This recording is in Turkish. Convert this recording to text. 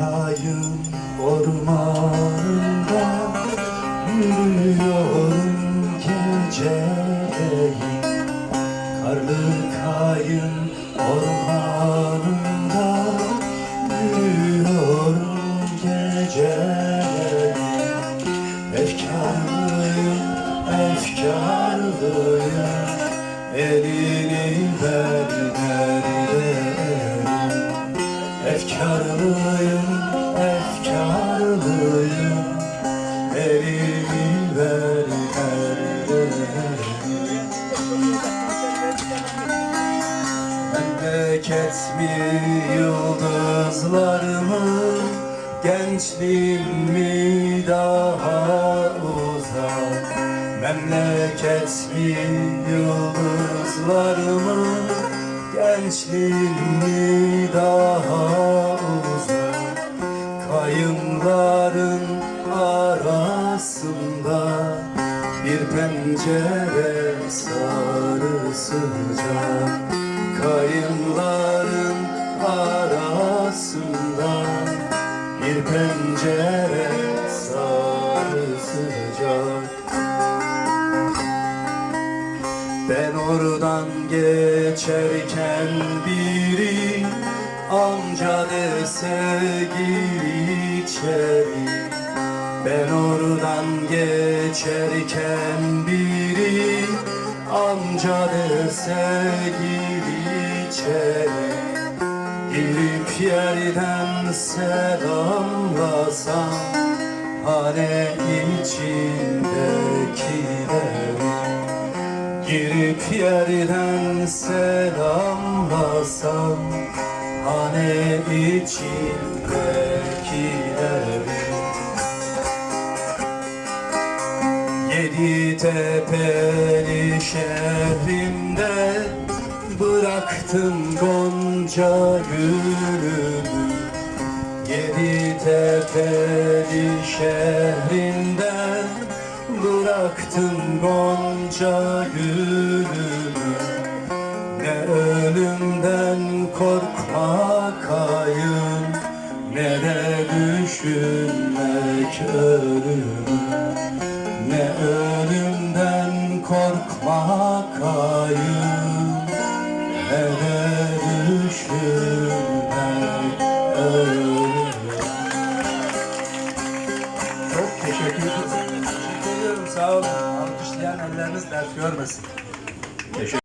kayın ormanında Yürüyorum geceleyin Karlı kayın ormanında Yürüyorum geceleyin Efkarlıyım, efkarlıyım Elini ver, ver, ver. efkarlıyım efkarlıyım Elini Memleket mi yıldızlar mı daha uzak? Memleket mi yıldızlar mı Gençliğim mi daha uzak Kayınların arasında bir pencere sarı sıcak Kayınların arasında bir pencere sarı sıcak Ben oradan geçerken biri amca dese gir içeri. Ben oradan geçerken biri amca dese gir içeri. Girip yerden selamlasam hane içindekileri Girip yerden selamlasam hane içindekileri Yedi tepeli şehrimde bıraktım gonca gülümü. Yedi tepeli şehrinde bıraktım gonca gülümü ölümden korkmak ayın ne de düşünmek ölümü ne ölümden korkmak ayım Ne de düşünmek ölüm Çok teşekkür ederim. Sağ olun. Alkışlayan elleriniz dert görmesin. Teşekkür